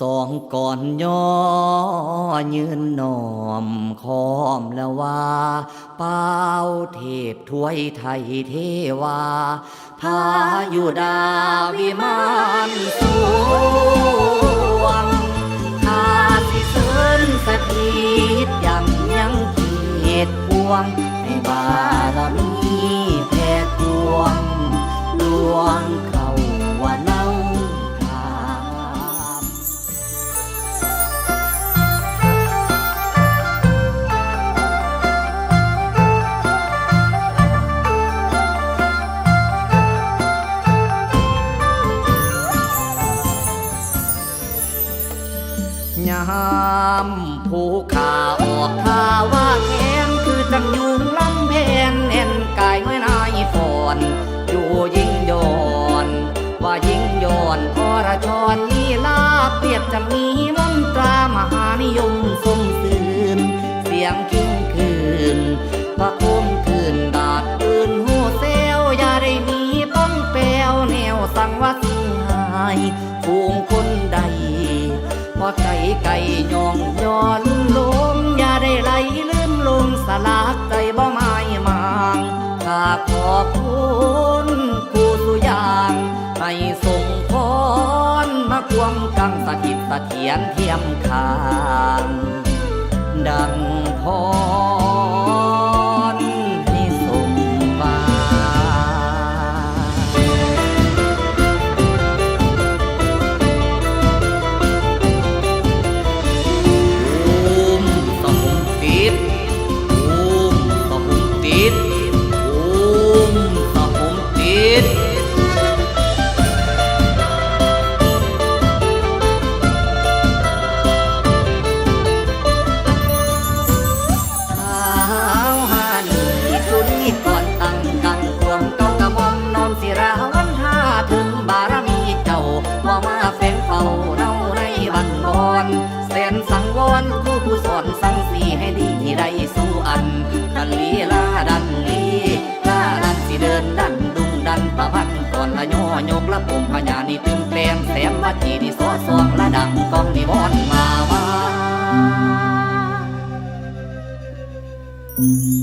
สองก่อนย่อยืนนอมคอมล้วว่าเป้าเทพถวยไทยเทวาพาอยุดาวิมานสวงข้าสิเสริญสถิตยังยังเกียรติพวงให้บาร ยามผู้ขาออกข่าว่าแขนคือจังยุงลำเพนเอ็นกายน้อยนายฝอนอยู่ยิ่งยอน ว่ายิ่งยอนอระชรลีลาเปรียบจะมีมนตรามหานิยมสมสื่นเสียงกิ้งคืนพระคมคืนดาดปืนหูเซลอย่าได้มีต้องแปลวแนวสังวัดสิงหาย ไก่ย่องย้อนลงอย่าได้ไหลลืมลงสลากใจบ่ไม้มางข้าขอบคุณคู่สุยางให้ส่งพรมาควงกังสถิตะเทียนเทียมคาง อนเส้นสังวรครูผู้สอนสั่งสีให้ดีได้สู้อันดันลีลาดันลีลาดันสิเดินดันดุงดันประพันก่อนละย่อยกละปุ่มพญานี่ตึงแปลงแสมวัดจีนี่สอสวงละดังกองนิวรณ์มาว่า Thank